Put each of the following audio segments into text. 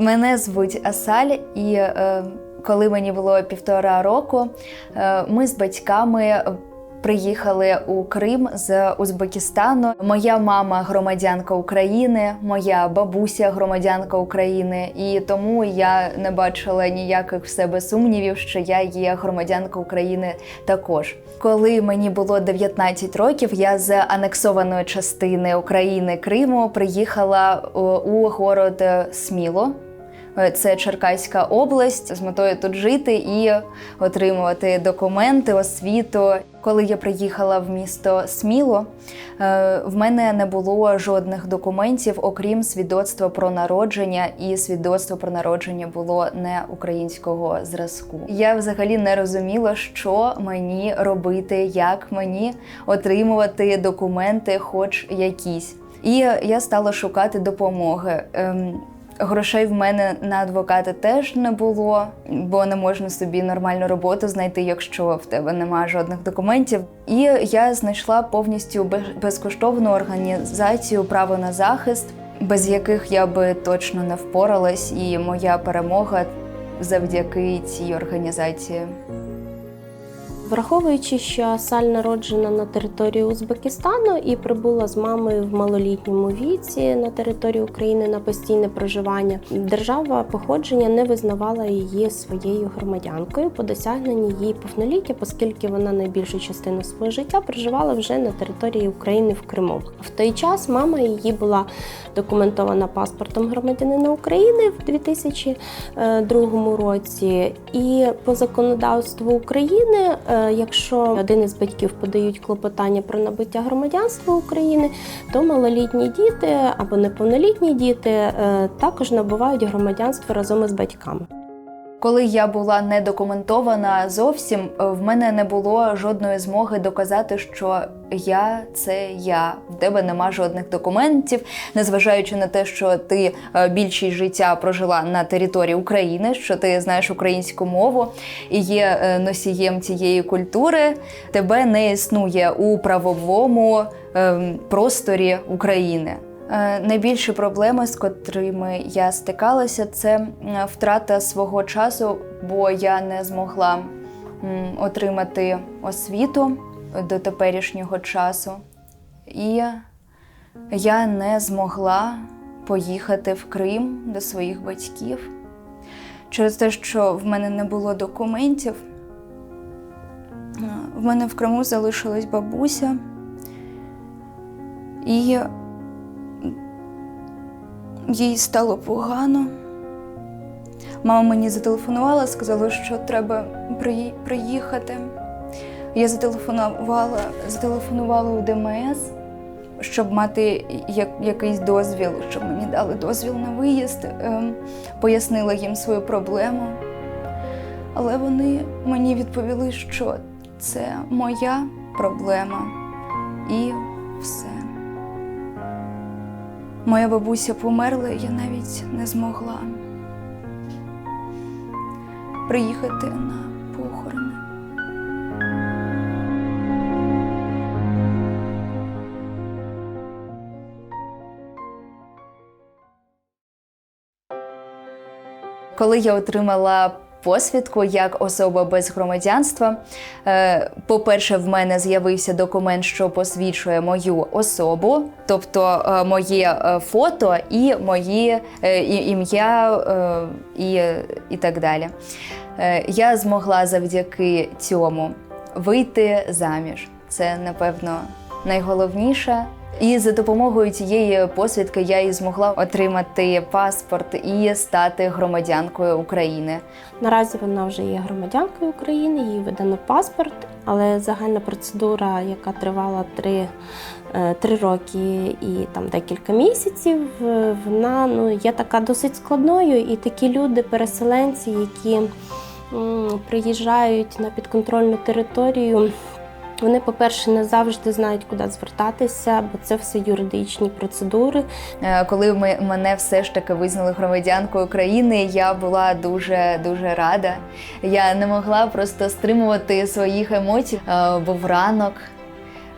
Мене звуть Асаль, і е, коли мені було півтора року, е, ми з батьками приїхали у Крим з Узбекистану. Моя мама громадянка України, моя бабуся громадянка України, і тому я не бачила ніяких в себе сумнівів, що я є громадянка України також. Коли мені було 19 років, я з анексованої частини України Криму приїхала у, у город Сміло. Е, Це Черкаська область з метою тут жити і отримувати документи, освіту. Коли я приїхала в місто Сміло, е, в мене не було жодних документів, окрім свідоцтва про народження, і свідоцтво про народження було не українського зразку. Я взагалі не розуміла, що мені робити, як мені отримувати документи, хоч якісь. І я стала шукати допомоги. Грошей в мене на адвоката теж не було, бо не можна собі нормальну роботу знайти, якщо в тебе немає жодних документів. І я знайшла повністю безкоштовну організацію право на захист, без яких я би точно не впоралась, і моя перемога завдяки цій організації. Враховуючи, що Асаль народжена на території Узбекистану і прибула з мамою в малолітньому віці на територію України на постійне проживання, держава походження не визнавала її своєю громадянкою по досягненні її повноліття, оскільки вона найбільшу частину свого життя проживала вже на території України в Криму. В той час мама її була документована паспортом громадянина України в 2002 році, і по законодавству України, е, якщо один із батьків подають клопотання про набуття громадянства України, то малолітні діти або неповнолітні діти е, також набувають громадянство разом із батьками. Коли я була недокументована зовсім, е, в мене не було жодної змоги доказати, що я це я. В тебе нема жодних документів, незважаючи на те, що ти е, більшість життя прожила на території України, що ти знаєш українську мову і є е, носієм цієї культури, тебе не існує у правовому ем, просторі України. Е, Найбільші проблеми, з котрими я стикалася, це втрата свого часу, бо я не змогла отримати освіту до теперішнього часу. І я не змогла поїхати в Крим до своїх батьків через те, що в мене не було документів. Е, В мене в Криму залишилась бабуся. І їй стало погано. Мама мені зателефонувала, сказала, що треба приїхати. Я зателефонувала, зателефонувала у ДМС, щоб мати як, якийсь дозвіл, щоб мені дали дозвіл на виїзд. Ем, пояснила їм свою проблему. Але вони мені відповіли, що це моя проблема і все. Моя бабуся померла, я навіть не змогла приїхати на похорони. Коли я отримала посвідку як особа без громадянства, е, по-перше, в мене з'явився документ, що посвідчує мою особу, тобто е, моє е, фото і моє ім'я і, і так далі. Я змогла завдяки цьому вийти заміж. Це, напевно, найголовніше. І за допомогою цієї посвідки я і змогла отримати паспорт і стати громадянкою України. Наразі вона вже є громадянкою України, їй видано паспорт, але загальна процедура, яка тривала три, е, три роки і там декілька місяців, е, вона ну, є така досить складною. І такі люди, переселенці, які м, приїжджають на підконтрольну територію. Вони, по-перше, не завжди знають, куди звертатися, бо це все юридичні процедури. Е, Коли ми мене все ж таки визнали громадянкою України, я була дуже дуже рада. Я не могла просто стримувати своїх емоцій. Е, Був ранок.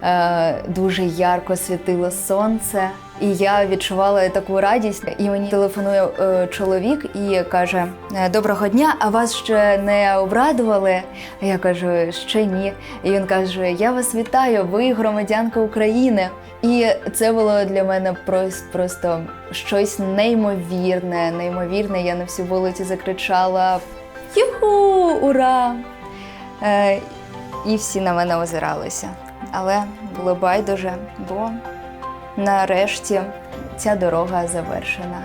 Е, дуже ярко світило сонце. І я відчувала таку радість. І мені телефонує е, чоловік і каже: «Е, Доброго дня, а вас ще не обрадували? А я кажу, ще ні. І він каже: Я вас вітаю, ви громадянка України. І це було для мене просто, щось неймовірне, неймовірне. Я на всю вулицю закричала: Юху! Ура! І всі на мене озиралися. Але було байдуже, бо нарешті ця дорога завершена.